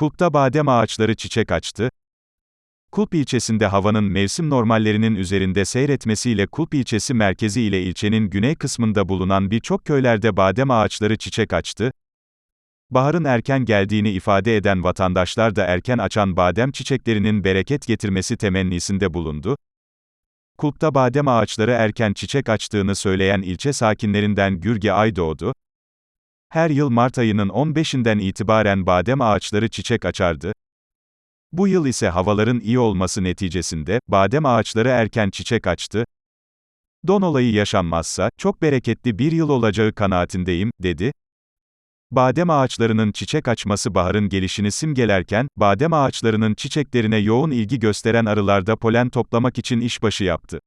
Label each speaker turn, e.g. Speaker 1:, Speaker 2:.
Speaker 1: Kulp'ta badem ağaçları çiçek açtı. Kulp ilçesinde havanın mevsim normallerinin üzerinde seyretmesiyle Kulp ilçesi merkezi ile ilçenin güney kısmında bulunan birçok köylerde badem ağaçları çiçek açtı. Baharın erken geldiğini ifade eden vatandaşlar da erken açan badem çiçeklerinin bereket getirmesi temennisinde bulundu. Kulp'ta badem ağaçları erken çiçek açtığını söyleyen ilçe sakinlerinden Gürge Aydoğdu, her yıl Mart ayının 15'inden itibaren badem ağaçları çiçek açardı. Bu yıl ise havaların iyi olması neticesinde, badem ağaçları erken çiçek açtı. Don olayı yaşanmazsa, çok bereketli bir yıl olacağı kanaatindeyim, dedi. Badem ağaçlarının çiçek açması baharın gelişini simgelerken, badem ağaçlarının çiçeklerine yoğun ilgi gösteren arılar da polen toplamak için işbaşı yaptı.